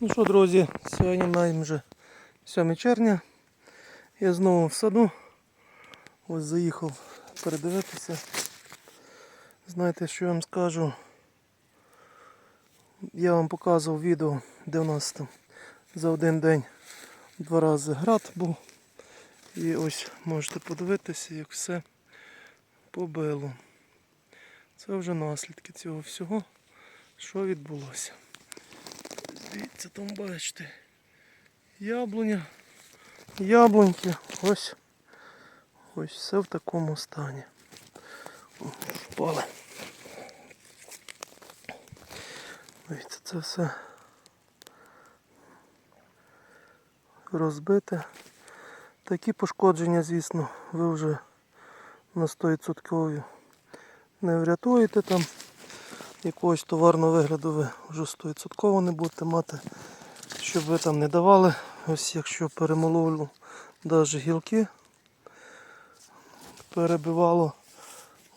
Ну що, друзі, сьогодні маємо вже 7 червня. Я знову в саду. Ось заїхав передивитися. Знаєте, що я вам скажу? Я вам показував відео, де у нас там за один день два рази град був. І ось можете подивитися, як все побило. Це вже наслідки цього всього, що відбулося. Дивіться, там бачите. Яблуня. Яблуньки. Ось. Ось все в такому стані. Впали. Дивіться, це все розбите. Такі пошкодження, звісно, ви вже на 100% не врятуєте там якогось товарного вигляду ви вже 100% не будете мати, щоб ви там не давали. Ось якщо перемололю навіть гілки, перебивало.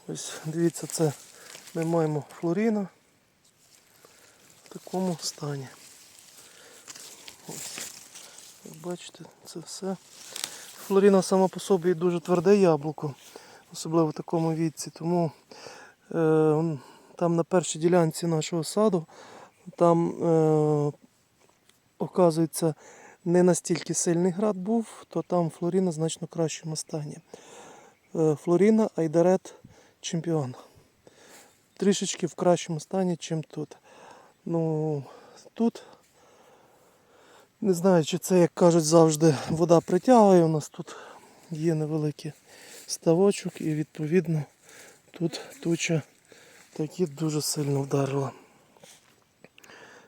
Ось дивіться, це ми маємо флоріна в такому стані. Ось. Як бачите, це все. Флоріна сама по собі дуже тверде яблуко, особливо в такому віці, тому е, там на першій ділянці нашого саду, там, е, оказується, не настільки сильний град був, то там Флоріна значно кращому стані. Е, Флоріна Айдарет чемпіон. Трішечки в кращому стані, ніж тут. Ну, тут, не знаю, чи це, як кажуть, завжди вода притягує. У нас тут є невеликий ставочок і відповідно тут туча такі дуже сильно вдарила.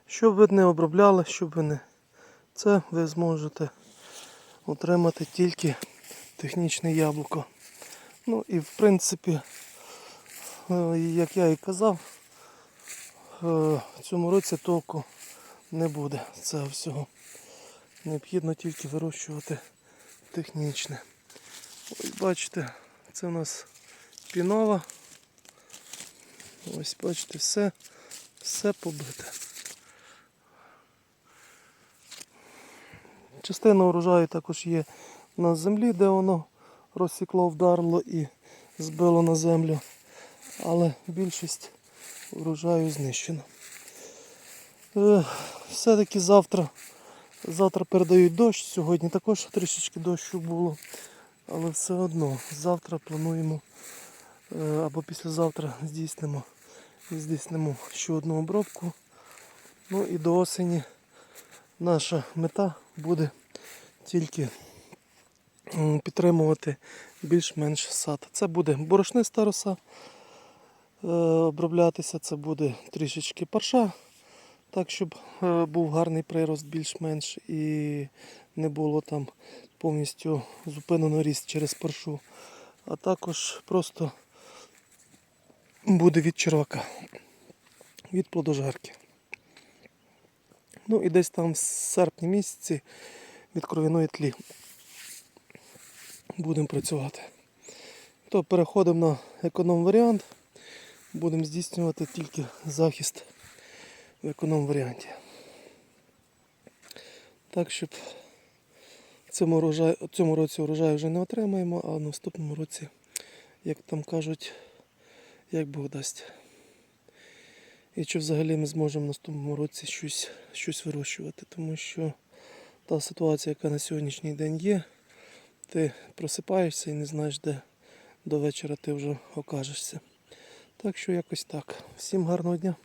Щоб ви не обробляли, щоб ви не це ви зможете отримати тільки технічне яблуко. Ну і в принципі, е, як я і казав, е, в цьому році толку не буде цього всього. Необхідно тільки вирощувати технічне. Ось бачите, це у нас пінова. Ось бачите, все, все побите. Частина урожаю також є на землі, де воно розсікло, вдарило і збило на землю. Але більшість урожаю знищено. Е, Все-таки завтра, завтра передають дощ, сьогодні також трішечки дощу було. Але все одно завтра плануємо або післязавтра здійснимо, здійснимо ще одну обробку. Ну і до осені наша мета буде тільки підтримувати більш-менш сад. Це буде борошниста роса е, оброблятися, це буде трішечки парша, так щоб е, був гарний прирост більш-менш і не було там повністю зупинено ріст через паршу. А також просто буде від червака, від плодожарки. Ну і десь там в серпні місяці від кровяної тлі будемо працювати. То переходимо на економ варіант. Будемо здійснювати тільки захист в економ варіанті. Так, щоб цьому, урожай, цьому році урожаю вже не отримаємо, а в наступному році, як там кажуть, як Бог дасть. І чи взагалі ми зможемо в наступному році щось, щось вирощувати, тому що та ситуація, яка на сьогоднішній день є, ти просипаєшся і не знаєш, де до вечора ти вже окажешся. Так що якось так. Всім гарного дня.